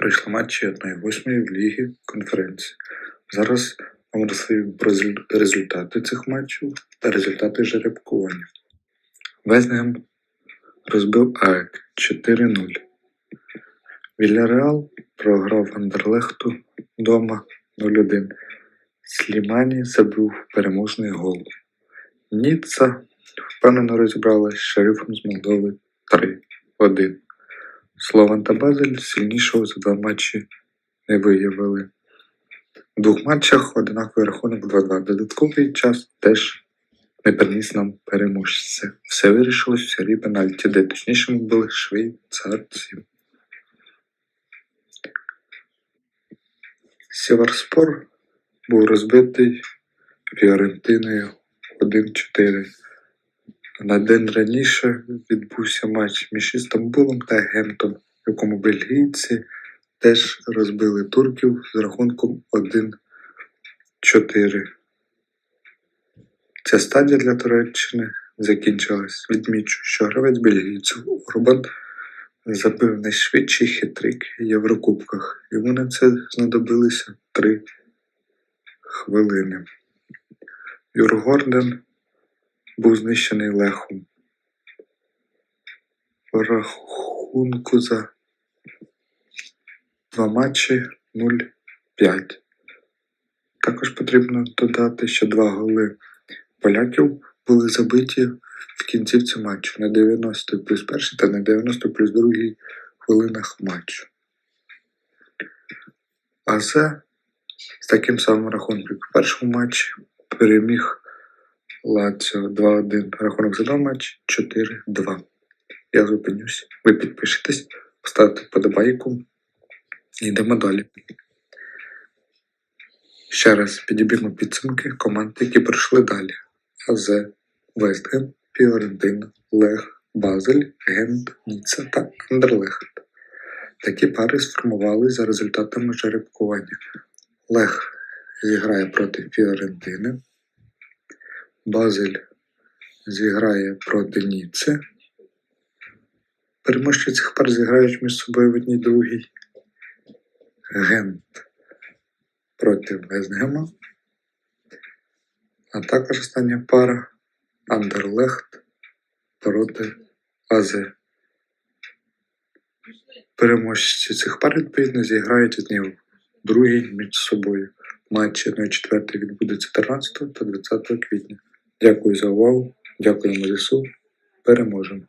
пройшли матчі 1-8 в Лігі конференції. Зараз вам розповім про результати цих матчів та результати жеребкування. Везнем розбив АЕК 4-0. Вільяреал програв Андерлехту вдома 0-1. Слімані забив переможний гол. Ніцца впевнено розібралась з шерифом з Молдови 3-1. Слован та Базель сильнішого за два матчі не виявили. В двох матчах одинаковий рахунок 2-2. Додатковий час теж не приніс нам переможця. Все вирішилось в серії пенальті, де точнішими були швейцарці. Сіварспор був розбитий Фіорентиною 1-4. На день раніше відбувся матч між Істамбулом та Гентом, в якому бельгійці теж розбили турків з рахунком 1-4. Ця стадія для Туреччини закінчилась. Відмічу, що гравець бельгійців Урбан забив найшвидший хитрик в Єврокубках. Йому на це знадобилися три хвилини. Юргорден був знищений лехом. В рахунку за два матчі 0-5. Також потрібно додати, що два голи поляків були забиті в кінцівці матчу на 90 плюс перший та на 90 плюс другій хвилинах матчу. АЗ з таким самим рахунком, як першому матчі, переміг Лаціо 2-1. Рахунок за два матчі 4-2. Я зупинюсь. Ви підпишетесь, поставте вподобайку. і Йдемо далі. Ще раз підіб'ємо підсумки команд, які пройшли далі. АЗ, Вестгем, Фіорентина, Лех, Базель, Гент, Ніцца та Андерлехт. Такі пари сформували за результатами жеребкування. Лех зіграє проти Фіорентини, Базель зіграє проти Ніцци. Переможці цих пар зіграють між собою в одній другій. Гент проти Вестгема. А також остання пара Андерлехт проти АЗ. Переможці цих пар відповідно зіграють одні в другій між собою. Матч 1-4 відбудеться 13 та 20 квітня. Дякую за увагу. Дякуємо ЗСУ. Переможемо!